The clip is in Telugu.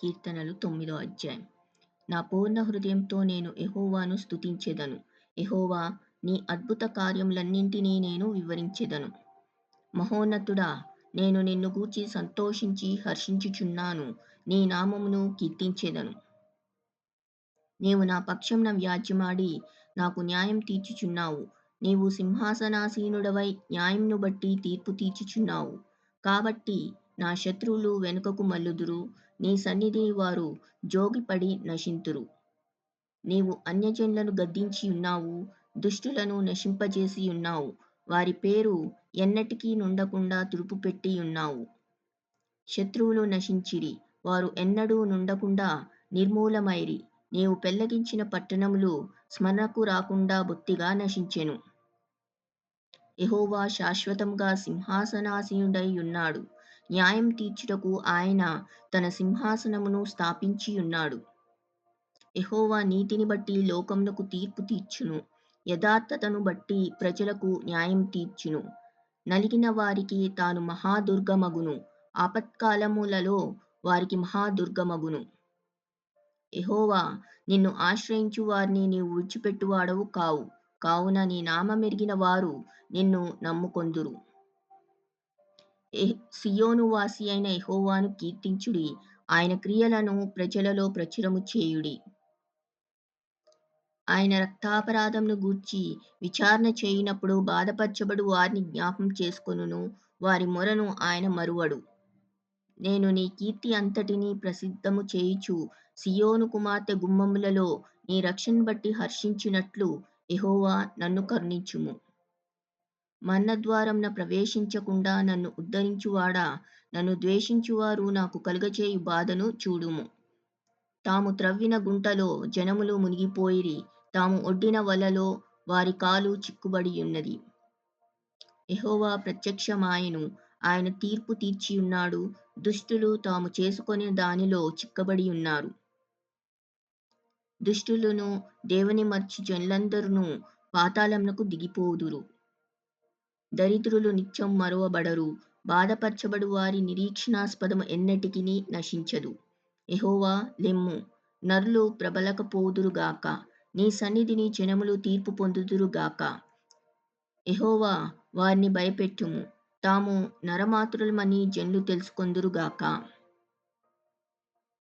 కీర్తనలు తొమ్మిదో అధ్యాయం. నా పూర్ణ హృదయంతో నేను ఎహోవాను స్థుతించేదను ఎహోవా నీ అద్భుత కార్యములన్నింటినీ నేను వివరించేదను. మహోన్నతుడా నేను నిన్ను గూర్చి సంతోషించి హర్షించుచున్నాను. నీ నామమును కీర్తించేదను. నీవు నా పక్షంన వ్యాజ్యమాడి నాకు న్యాయం తీర్చుచున్నావు. నీవు సింహాసనాసీనుడవై న్యాయంను బట్టి తీర్పు తీర్చుచున్నావు. కాబట్టి నా శత్రువులు వెనుకకు మల్లుదురు నీ సన్నిధి వారు జోగిపడి నశింతురు. నీవు అన్యజనులను గద్దించి ఉన్నావు. దుష్టులను నశింపజేసి ఉన్నావు. వారి పేరు ఎన్నటికీ నుండకుండా తుడుపుపెట్టి ఉన్నావు. శత్రువులు నశించిరి. వారు ఎన్నడూ నుండకుండా నిర్మూలమైరి. నీవు పెళ్ళగించిన పట్టణములు స్మరణకు రాకుండా బొత్తిగా నశించెను. ఎహోవా శాశ్వతంగా సింహాసనాసీనుడై ఉన్నాడు. న్యాయం తీర్చుటకు ఆయన తన సింహాసనమును స్థాపించి ఉన్నాడు. ఎహోవా నీతిని బట్టి లోకమునకు తీర్పు తీర్చును. యథార్థతను బట్టి ప్రజలకు న్యాయం తీర్చును. నలిగిన వారికి తాను మహాదుర్గమగును. ఆపత్కాలములలో వారికి మహాదుర్గమగును. ఎహోవా నిన్ను ఆశ్రయించు వారిని నీవు విడిచిపెట్టువాడవు కావు. కావున నీ నామమెరిగిన వారు నిన్ను నమ్ముకొందురు. సియోను వాసి అయిన ఎహోవాను కీర్తించుడి. ఆయన క్రియలను ప్రజలలో ప్రచురము చేయుడి. ఆయన రక్తాపరాధంను గూర్చి విచారణ చేయనప్పుడు బాధపరచబడు వారిని జ్ఞాపం చేసుకొనును. వారి మొరను ఆయన మరువడు. నేను నీ కీర్తి అంతటినీ ప్రసిద్ధము చేయుచు సియోను కుమార్తె గుమ్మములలో నీ రక్షణ బట్టి హర్షించినట్లు ఎహోవా నన్ను కరుణించుము. మన్నద్వారంన ప్రవేశించకుండా నన్ను ఉద్ధరించువాడా? నన్ను ద్వేషించువారు నాకు కలుగచేయు బాధను చూడుము. తాము త్రవ్విన గుంటలో జనములు మునిగిపోయిరి. తాము ఒడ్డిన వలలో వారి కాలు చిక్కుబడి ఉన్నది ఎహోవా ప్రత్యక్షమాయను. ఆయన తీర్పు తీర్చి ఉన్నాడు దుష్టులు తాము చేసుకునే దానిలో చిక్కబడి ఉన్నారు దుష్టులను దేవుని మర్చి జనులందరూ పాతాళమునకు దిగిపోదురు. దరిద్రులు నిత్యం మరువబడరు. బాధపరచబడు వారి నిరీక్షణాస్పదము ఎన్నటికి నశించదు. ఎహోవా లెమ్ము. నరులు ప్రబలకపోదురుగాక నీ సన్నిధిని జనములు తీర్పు పొందుదురుగాక ఎహోవా వారిని భయపెట్టుము. తాము నరమాతృలమని జన్లు తెలుసుకొందురుగాక